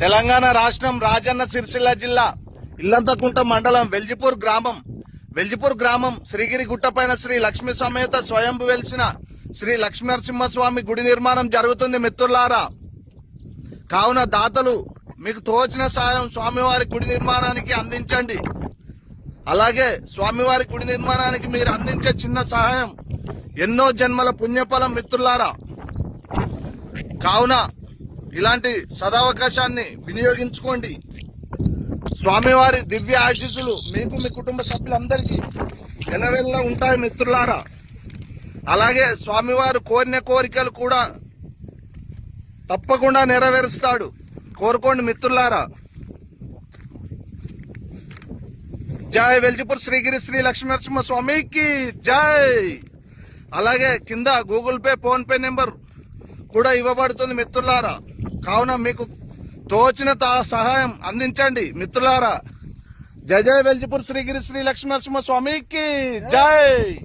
తెలంగాణ రాష్ట్రం రాజన్న సిరిసిల్ల జిల్లా ఇల్లంతకుంట మండలం వెల్జిపూర్ గ్రామం. వెల్జిపూర్ గ్రామం శ్రీగిరి గుట్టపైన శ్రీ లక్ష్మీ సమేత స్వయంభు వెలిసిన శ్రీ లక్ష్మీనరసింహస్వామి గుడి నిర్మాణం జరుగుతుంది మిత్రులారా కావున దాతలు మీకు తోచిన సాయం స్వామివారి గుడి నిర్మాణానికి అందించండి. అలాగే స్వామివారి గుడి నిర్మాణానికి మీరు అందించే చిన్న సహాయం ఎన్నో జన్మల పుణ్యఫలం మిత్రులారా కావున ఇలాంటి సదావకాశాన్ని వినియోగించుకోండి. స్వామివారి దివ్య ఆశీస్సులు మీకు మీ కుటుంబ సభ్యులందరికీ ఎలవెల్లా ఉంటాయి మిత్రులారా. అలాగే స్వామివారు కోరిన కోరికలు కూడా తప్పకుండా నెరవేరుస్తాడు. కోరుకోండి మిత్రులారా. జై వెల్జిపూర్ శ్రీగిరి శ్రీ లక్ష్మీనరసింహ స్వామికి జై. అలాగే కింద Google Pay PhonePe number కూడా ఇవ్వబడుతుంది మిత్రులారా. కావున మీకు తోచిన తా- సహాయం అందించండి మిత్రులారా. జై జై వెల్జిపూర్ శ్రీగిరి శ్రీ లక్ష్మీనరసింహ స్వామికి. జై!